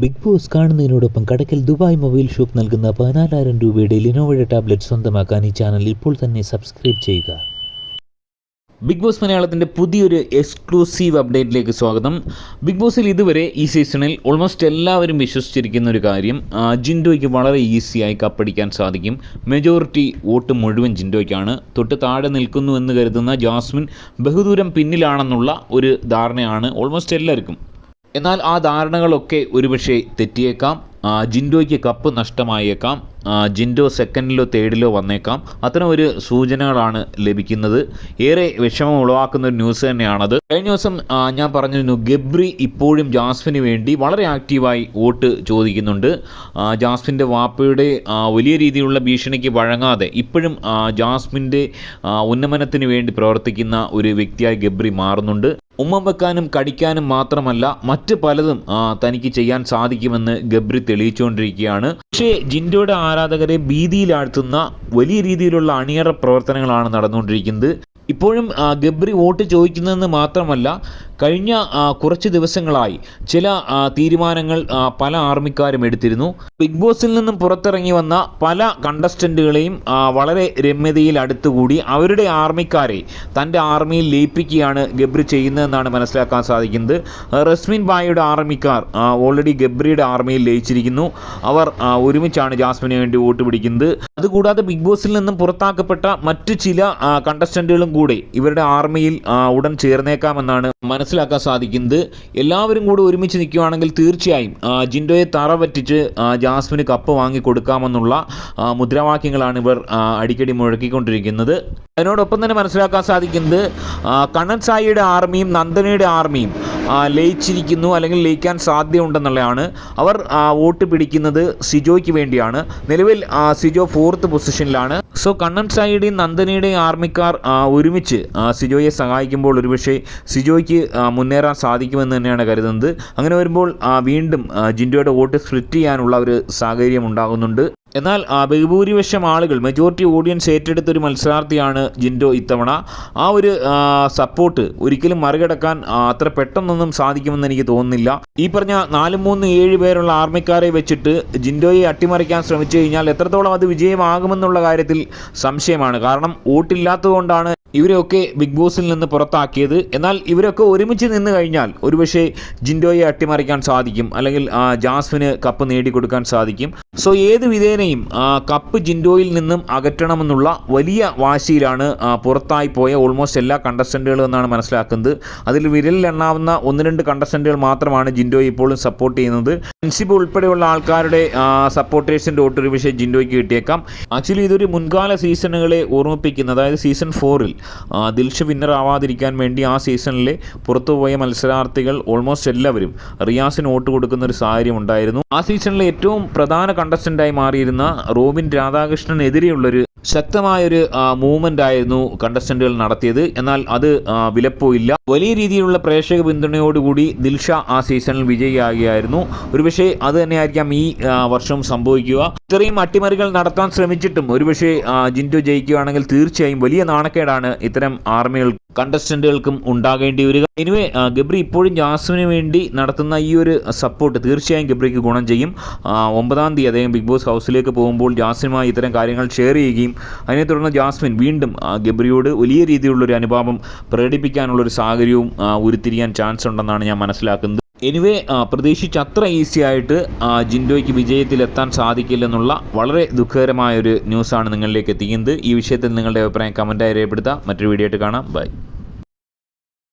Big Boss കാണുന്നതിനോടൊപ്പം Kadakkal Dubai mobile shop നൽകുന്ന പതിനാലായിരം രൂപയുടെ ലിനോവയുടെ ടാബ്ലറ്റ് സ്വന്തമാക്കാൻ ഈ ചാനൽ ഇപ്പോൾ തന്നെ സബ്സ്ക്രൈബ് ചെയ്യുക. ബിഗ് ബോസ് മലയാളത്തിന്റെ പുതിയൊരു എക്സ്ക്ലൂസീവ് അപ്ഡേറ്റിലേക്ക് സ്വാഗതം. ബിഗ് ബോസിൽ ഇതുവരെ ഈ സീസണിൽ ഓൾമോസ്റ്റ് എല്ലാവരും വിശ്വസിച്ചിരിക്കുന്ന ഒരു കാര്യം ജിൻഡോയ്ക്ക് വളരെ ഈസിയായി കപ്പടിക്കാൻ സാധിക്കും. മെജോറിറ്റി വോട്ട് മുഴുവൻ ജിൻഡോയ്ക്കാണ്. തൊട്ട് താഴെ നിൽക്കുന്നു എന്ന് കരുതുന്ന ജാസ്മിൻ ബഹുദൂരം പിന്നിലാണെന്നുള്ള ഒരു ധാരണയാണ് ഓൾമോസ്റ്റ് എല്ലാവർക്കും എന്നാൽ ആ ധാരണകളൊക്കെ ഒരുപക്ഷെ തെറ്റിയേക്കാം. ജിൻഡോയ്ക്ക് കപ്പ് നഷ്ടമായേക്കാം. ജിൻഡോ സെക്കൻഡിലോ തേർഡിലോ വന്നേക്കാം. അത്തരം ഒരു സൂചനകളാണ് ലഭിക്കുന്നത്. ഏറെ വിഷമം ഉളവാക്കുന്ന ഒരു ന്യൂസ് തന്നെയാണത്. കഴിഞ്ഞ ദിവസം ഞാൻ പറഞ്ഞിരുന്നു ഗബ്രി ഇപ്പോഴും ജാസ്മിന് വേണ്ടി വളരെ ആക്റ്റീവായി വോട്ട് ചോദിക്കുന്നുണ്ട്. ജാസ്മിന്റെ വാപ്പയുടെ വലിയ രീതിയിലുള്ള ഭീഷണിക്ക് വഴങ്ങാതെ ഇപ്പോഴും ജാസ്മിന്റെ ഉന്നമനത്തിന് വേണ്ടി പ്രവർത്തിക്കുന്ന ഒരു വ്യക്തിയായി ഗബ്രി മാറുന്നുണ്ട്. ഉമ്മ വെക്കാനും കടിക്കാനും മാത്രമല്ല മറ്റ് പലതും തനിക്ക് ചെയ്യാൻ സാധിക്കുമെന്ന് ഗബ്രി തെളിയിച്ചുകൊണ്ടിരിക്കുകയാണ്. പക്ഷേ ജിൻഡോയുടെ ആരാധകരെ ഭീതിയിലാഴ്ത്തുന്ന വലിയ രീതിയിലുള്ള അണിയറ പ്രവർത്തനങ്ങളാണ് നടന്നുകൊണ്ടിരിക്കുന്നത്. ഇപ്പോഴും ഗബ്രി വോട്ട് ചോദിക്കുന്നതെന്ന് മാത്രമല്ല കഴിഞ്ഞ കുറച്ച് ദിവസങ്ങളായി ചില തീരുമാനങ്ങൾ പല ആർമിക്കാരും എടുത്തിരുന്നു. ബിഗ് ബോസിൽ നിന്നും പുറത്തിറങ്ങി വന്ന പല കണ്ടസ്റ്റന്റുകളെയും വളരെ രമ്യതയിൽ അടുത്തുകൂടി അവരുടെ ആർമിക്കാരെ തന്റെ ആർമിയിൽ ലയിപ്പിക്കുകയാണ് ഗബ്രി ചെയ്യുന്നതെന്നാണ് മനസ്സിലാക്കാൻ സാധിക്കുന്നത്. റസ്മിൻ ബായിയുടെ ആർമിക്കാർ ഓൾറെഡി ഗബ്രിയുടെ ആർമിയിൽ ലയിച്ചിരിക്കുന്നു. അവർ ഒരുമിച്ചാണ് ജാസ്മിന് വേണ്ടി വോട്ട് പിടിക്കുന്നത്. അതുകൂടാതെ ബിഗ് ബോസിൽ നിന്നും പുറത്താക്കപ്പെട്ട മറ്റു ചില കണ്ടസ്റ്റന്റുകളും കൂടെ ഇവരുടെ ആർമിയിൽ ഉടൻ ചേർന്നേക്കാമെന്നാണ് മനസ്സിലാക്കാൻ സാധിക്കുന്നത്. എല്ലാവരും കൂടെ ഒരുമിച്ച് നിൽക്കുകയാണെങ്കിൽ തീർച്ചയായും ജിൻഡോയെ തറ പറ്റിച്ച് ജാസ്മിന് കപ്പ് വാങ്ങി കൊടുക്കാമെന്നുള്ള മുദ്രാവാക്യങ്ങളാണ് ഇവർ അടിക്കടി മുഴക്കിക്കൊണ്ടിരിക്കുന്നത്. അതിനോടൊപ്പം തന്നെ മനസ്സിലാക്കാൻ സാധിക്കുന്നത് കണ്ണൻ സായിയുടെ ആർമിയും നന്ദനയുടെ ആർമിയും ലയിച്ചിരിക്കുന്നു അല്ലെങ്കിൽ ലയിക്കാൻ സാധ്യതയുണ്ടെന്നുള്ളതാണ്. അവർ വോട്ട് പിടിക്കുന്നത് സിജോയ്ക്ക് വേണ്ടിയാണ്. നിലവിൽ സിജോ ഫോർത്ത് പൊസിഷനിലാണ് സോ കണ്ണൻ സായിയുടെയും നന്ദനയുടെയും ആർമിക്കാർ ഒരുമിച്ച് സിജോയെ സഹായിക്കുമ്പോൾ ഒരുപക്ഷെ സിജോയ്ക്ക് മുന്നേറാൻ സാധിക്കുമെന്ന് തന്നെയാണ് കരുതുന്നത്. അങ്ങനെ വരുമ്പോൾ വീണ്ടും ജിൻഡോയുടെ വോട്ട് സ്പ്ലിറ്റ് ചെയ്യാനുള്ള ഒരു സാഹചര്യം ഉണ്ടാകുന്നുണ്ട്. എന്നാൽ ബഹുഭൂരിപക്ഷം ആളുകൾ മെജോറിറ്റി ഓഡിയൻസ് ഏറ്റെടുത്ത ഒരു മത്സരാർത്ഥിയാണ് ജിൻഡോ ഇത്തവണ. ആ ഒരു സപ്പോർട്ട് ഒരിക്കലും മറികടക്കാൻ അത്ര പെട്ടെന്നൊന്നും സാധിക്കുമെന്ന് എനിക്ക് തോന്നുന്നില്ല. ഈ പറഞ്ഞ നാല് മൂന്ന് ഏഴ് പേരുള്ള ആർമിക്കാരെ വെച്ചിട്ട് ജിൻഡോയെ അട്ടിമറിക്കാൻ ശ്രമിച്ചു കഴിഞ്ഞാൽ എത്രത്തോളം അത് വിജയമാകുമെന്നുള്ള കാര്യത്തിൽ സംശയമാണ്. കാരണം വോട്ടില്ലാത്തതുകൊണ്ടാണ് ഇവരെയൊക്കെ ബിഗ് ബോസിൽ നിന്ന് പുറത്താക്കിയത്. എന്നാൽ ഇവരൊക്കെ ഒരുമിച്ച് നിന്ന് കഴിഞ്ഞാൽ ഒരുപക്ഷെ ജിൻഡോയെ അട്ടിമറിക്കാൻ സാധിക്കും. അല്ലെങ്കിൽ ജാസ്മിന് കപ്പ് നേടിക്കൊടുക്കാൻ സാധിക്കും. സോ ഏത് വിധേനയും കപ്പ് ജിൻഡോയിൽ നിന്നും അകറ്റണമെന്നുള്ള വലിയ വാശിയിലാണ് പുറത്തായി പോയ ഓൾമോസ്റ്റ് എല്ലാ കണ്ടസ്റ്റന്റുകളും എന്നാണ് മനസ്സിലാക്കുന്നത്. അതിൽ വിരലിൽ എണ്ണാവുന്ന ഒന്ന് രണ്ട് കണ്ടസ്റ്റന്റുകൾ മാത്രമാണ് ജിൻഡോ ഇപ്പോഴും സപ്പോർട്ട് ചെയ്യുന്നത്. പ്രിൻസിപ്പ് ഉൾപ്പെടെയുള്ള ആൾക്കാരുടെ സപ്പോർട്ടേഴ്സിന്റെ വോട്ട് ഒരു ജിൻഡോയ്ക്ക് കിട്ടിയേക്കാം. ആക്ച്വലി ഇതൊരു മുൻകാല സീസണുകളെ ഓർമ്മിപ്പിക്കുന്ന അതായത് സീസൺ ഫോറിൽ ദിൽഷ വിന്നർ ആവാതിരിക്കാൻ വേണ്ടി ആ സീസണിലെ പുറത്തുപോയ മത്സരാർത്ഥികൾ ഓൾമോസ്റ്റ് എല്ലാവരും റിയാസിന് വോട്ട് കൊടുക്കുന്ന ഒരു സാഹചര്യം ഉണ്ടായിരുന്നു. ആ സീസണിലെ ഏറ്റവും പ്രധാന കണ്ടസ്റ്റന്റായി മാറിയിരുന്ന റോബിൻ രാധാകൃഷ്ണനെതിരെയുള്ളൊരു ശക്തമായൊരു മൂവ്മെന്റ് ആയിരുന്നു കണ്ടസ്റ്റന്റുകൾ നടത്തിയത്. എന്നാൽ അത് വിലപ്പോയില്ല. വലിയ രീതിയിലുള്ള പ്രേക്ഷക പിന്തുണയോടുകൂടി ദിൽഷ ആ സീസണിൽ വിജയിയാകുകയായിരുന്നു. ഒരുപക്ഷെ അത് തന്നെയായിരിക്കാം ഈ വർഷം സംഭവിക്കുക. ഇത്രയും അട്ടിമറികൾ നടത്താൻ ശ്രമിച്ചിട്ടും ഒരുപക്ഷെ ജിൻഡു ജയിക്കുകയാണെങ്കിൽ തീർച്ചയായും വലിയ നാണക്കേടാണ് ഇത്തരം ആർമികൾ കണ്ടസ്റ്റന്റുകൾക്കും ഉണ്ടാകേണ്ടി വരിക. എനിവേ ഗബ്രി ഇപ്പോഴും ജാസ്മിന് വേണ്ടി നടത്തുന്ന ഈ ഒരു സപ്പോർട്ട് തീർച്ചയായും ഗബ്രിക്ക് ഗുണം ചെയ്യും. ഒമ്പതാം തീയതി അദ്ദേഹം ബിഗ് ബോസ് ഹൗസിലേക്ക് പോകുമ്പോൾ ജാസ്മിനുമായി ഇത്തരം കാര്യങ്ങൾ ഷെയർ ചെയ്യുകയും അതിനെ തുടർന്ന് ജാസ്മിൻ വീണ്ടും ഗബ്രിയോട് വലിയ രീതിയിലുള്ളൊരു അനുഭാവം പ്രകടിപ്പിക്കാനുള്ളൊരു സാഹചര്യവും ഉരുത്തിരിയാൻ ചാൻസ് ഉണ്ടെന്നാണ് ഞാൻ മനസ്സിലാക്കുന്നത്. എനിവേ പ്രതീക്ഷിച്ച അത്ര ഈസി ആയിട്ട് ജിൻഡോയ്ക്ക് വിജയത്തിലെത്താൻ സാധിക്കില്ലെന്നുള്ള വളരെ ദുഃഖകരമായ ഒരു ന്യൂസാണ് നിങ്ങളിലേക്ക് എത്തിക്കുന്നത്. ഈ വിഷയത്തിൽ നിങ്ങളുടെ അഭിപ്രായം കമന്റായി രേഖപ്പെടുത്താം. മറ്റൊരു വീഡിയോ ആയിട്ട് കാണാം. ബൈ